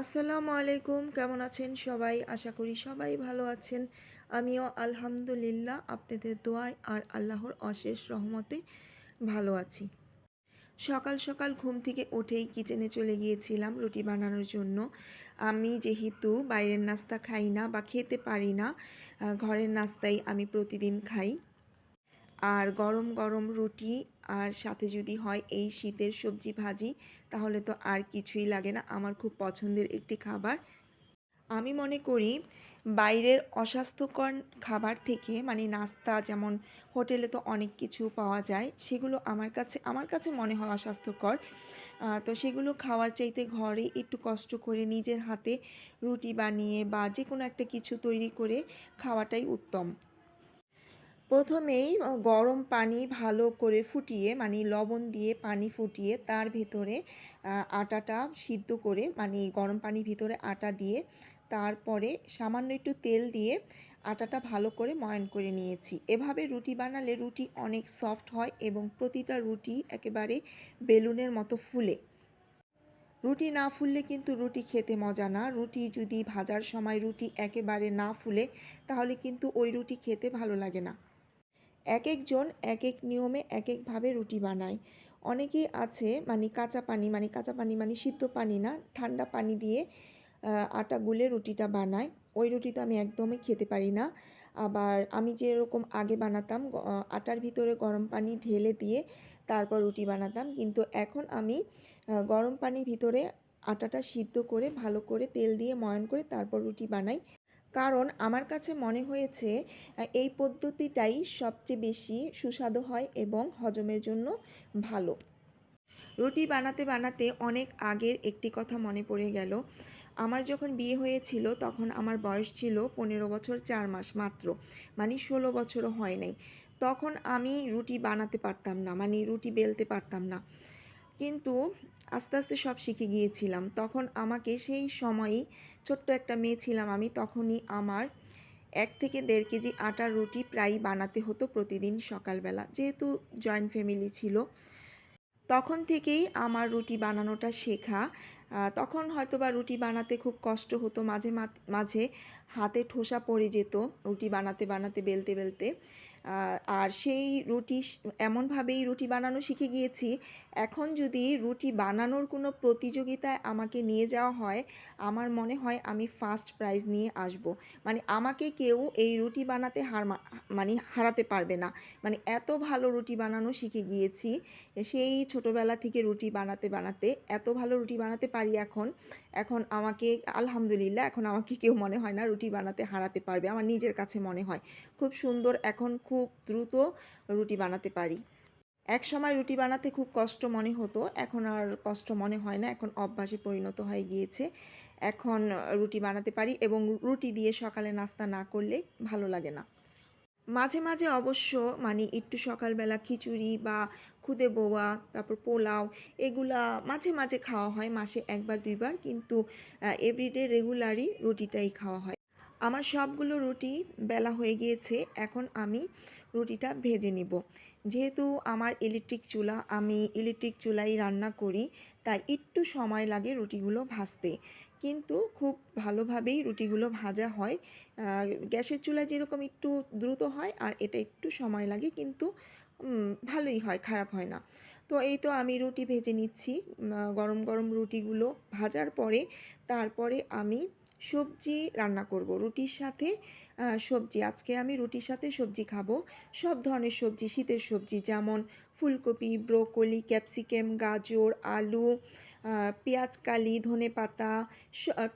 আসসালামু আলাইকুম, কেমন আছেন সবাই? আশা করি সবাই ভালো আছেন। আমিও আলহামদুলিল্লাহ আপনাদের দোয়ায় আর আল্লাহর অশেষ রহমতে ভালো আছি। সকাল সকাল ঘুম থেকে উঠেই কিচেনে চলে গিয়েছিলাম রুটি বানানোর জন্য। আমি যেহেতু বাইরের নাস্তা খাই না বা খেতে পারি না ঘরের নাস্তাই আমি প্রতিদিন খাই। আর গরম গরম রুটি আর সাথে যদি হয় এই শীতের সবজি ভাজি, তাহলে তো আর কিছুই লাগে না। আমার খুব পছন্দের একটি খাবার। আমি মনে করি বাইরের অস্বাস্থ্যকর খাবার থেকে মানে নাস্তা যেমন হোটেলে তো অনেক কিছু পাওয়া যায়, সেগুলো আমার কাছে আমার কাছে মনে হয় অস্বাস্থ্যকর। তো সেগুলো খাওয়ার চাইতে ঘরে একটু কষ্ট করে নিজের হাতে রুটি বানিয়ে বা যে কোনো একটা কিছু তৈরি করে খাওয়াটাই উত্তম। প্রথমেই গরম পানি ভালো করে ফুটিয়ে মানে লবণ দিয়ে পানি ফুটিয়ে তার ভিতরে আটাটা সিদ্ধ করে মানে গরম পানির ভিতরে আটা দিয়ে তারপরে সামান্য একটু তেল দিয়ে আটাটা ভালো করে ময়ন করে নিয়েছি। এভাবে রুটি বানালে রুটি অনেক সফট হয় এবং প্রতিটা রুটি একেবারে বেলুনের মতো ফুলে। রুটি না ফুললে কিন্তু রুটি খেতে মজা না। রুটি যদি ভাজার সময় রুটি একেবারে না ফুলে, তাহলে কিন্তু ওই রুটি খেতে ভালো লাগে না। এক একজন এক এক নিয়মে এক একভাবে রুটি বানায়। অনেকেই আছে মানে কাঁচা পানি মানে কাঁচা পানি মানে সিদ্ধ পানি না, ঠান্ডা পানি দিয়ে আটা গুলে রুটিটা বানায়। ওই রুটি তো আমি একদমই খেতে পারি না। আবার আমি যেরকম আগে বানাতাম আটার ভিতরে গরম পানি ঢেলে দিয়ে তারপর রুটি বানাতাম। কিন্তু এখন আমি গরম পানির ভিতরে আটাটা সিদ্ধ করে, ভালো করে তেল দিয়ে ময়ন করে তারপর রুটি বানাই। কারণ আমার কাছে মনে হয়েছে এই পদ্ধতিটাই সবচেয়ে বেশি সুস্বাদু হয় এবং হজমের জন্য ভালো। রুটি বানাতে বানাতে অনেক আগের একটি কথা মনে পড়ে গেল। আমার যখন বিয়ে হয়েছিল তখন আমার বয়স ছিল পনেরো বছর চার মাস মাত্র মানে ষোলো বছরও হয় নাই। তখন আমি রুটি বানাতে পারতাম না মানে রুটি বেলতে পারতাম না। কিন্তু আস্তে আস্তে সব শিখে গিয়েছিলাম। তখন আমাকে সেই সময়ই ছোট্ট একটা মেয়ে ছিলাম আমি, তখনই আমার এক থেকে দেড় কেজি আটার রুটি প্রায় বানাতে হতো প্রতিদিন সকালবেলা, যেহেতু জয়েন্ট ফ্যামিলি ছিল। তখন থেকেই আমার রুটি বানানোটা শেখা। তখন হয়তো বা রুটি বানাতে খুব কষ্ট হতো, মাঝে মাঝে হাতে ঠোসা পড়ে যেত রুটি বানাতে বানাতে, বেলতে বেলতে। আর সেই রুটি এমনভাবেই রুটি বানানো শিখে গিয়েছি। এখন যদি রুটি বানানোর কোনো প্রতিযোগিতায় আমাকে নিয়ে যাওয়া হয়, আমার মনে হয় আমি ফার্স্ট প্রাইজ নিয়ে আসব। মানে আমাকে কেউ এই রুটি বানাতে হার মানে হারাতে পারবে না। মানে এত ভালো রুটি বানানো শিখে গিয়েছি, সেই ছোটোবেলা থেকে রুটি বানাতে বানাতে, এত ভালো রুটি বানাতে পারি এখন। এখন আমাকে, আলহামদুলিল্লাহ, এখন আমাকে কেউ মনে হয় না রুটি বানাতে হারাতে পারবে। আমার নিজের কাছে মনে হয়। খুব সুন্দর, এখন খুব দ্রুত রুটি বানাতে পারি। এক সময় রুটি বানাতে খুব কষ্ট মনে হতো। এখন আর কষ্ট মনে হয় না। এখন অভ্যাসে পরিণত হয়ে গিয়েছে। এখন রুটি বানাতে পারি এবং রুটি দিয়ে সকালে নাস্তা না করলে ভালো লাগে না। মাঝে মাঝে অবশ্য মানে একটু সকালবেলা খিচুড়ি বা খুদে বোয়া, তারপর পোলাও এগুলা মাঝে মাঝে খাওয়া হয়, মাসে একবার, দুইবার। কিন্তু এভরিডে রেগুলারই রুটিটাই খাওয়া হয়। আমার সবগুলো রুটি বেলা হয়ে গিয়েছে, এখন আমি রুটিটা ভেজে নিব। যেহেতু আমার ইলেকট্রিক চুলা, আমি ইলেকট্রিক চুলাই রান্না করি, তাই একটু সময় লাগে রুটিগুলো ভাজতে। কিন্তু খুব ভালোভাবেই রুটিগুলো ভাজা হয়। গ্যাসের চুলা যেরকম একটু দ্রুত হয়, আর এটা একটু সময় লাগে, কিন্তু ভালোই হয়, খারাপ হয় না। তো এই তো আমি রুটি ভেজে নিচ্ছি। গরম গরম রুটিগুলো ভাজার পরে তারপরে আমি সবজি রান্না করব। রুটির সাথে সবজি, আজকে আমি রুটির সাথে সবজি খাব। সব ধরনের সবজি, শীতের সবজি যেমন ফুলকপি, ব্রোকলি, ক্যাপসিকাম, গাজর, আলু পেঁয়াজ, কালি, ধনে পাতা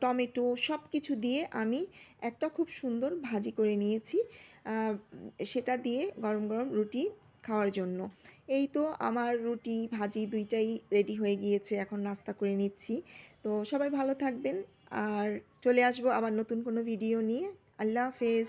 টমেটো সব কিছু দিয়ে আমি একটা খুব সুন্দর ভাজি করে নিয়েছি। সেটা দিয়ে গরম গরম রুটি খাওয়ার জন্য। এই তো আমার রুটি, ভাজি দুইটাই রেডি হয়ে গিয়েছে। এখন নাস্তা করে নিচ্ছি। তো সবাই ভালো থাকবেন। আর চলে আসব আবার নতুন কোনো ভিডিও নিয়ে। আল্লাহ হাফেজ।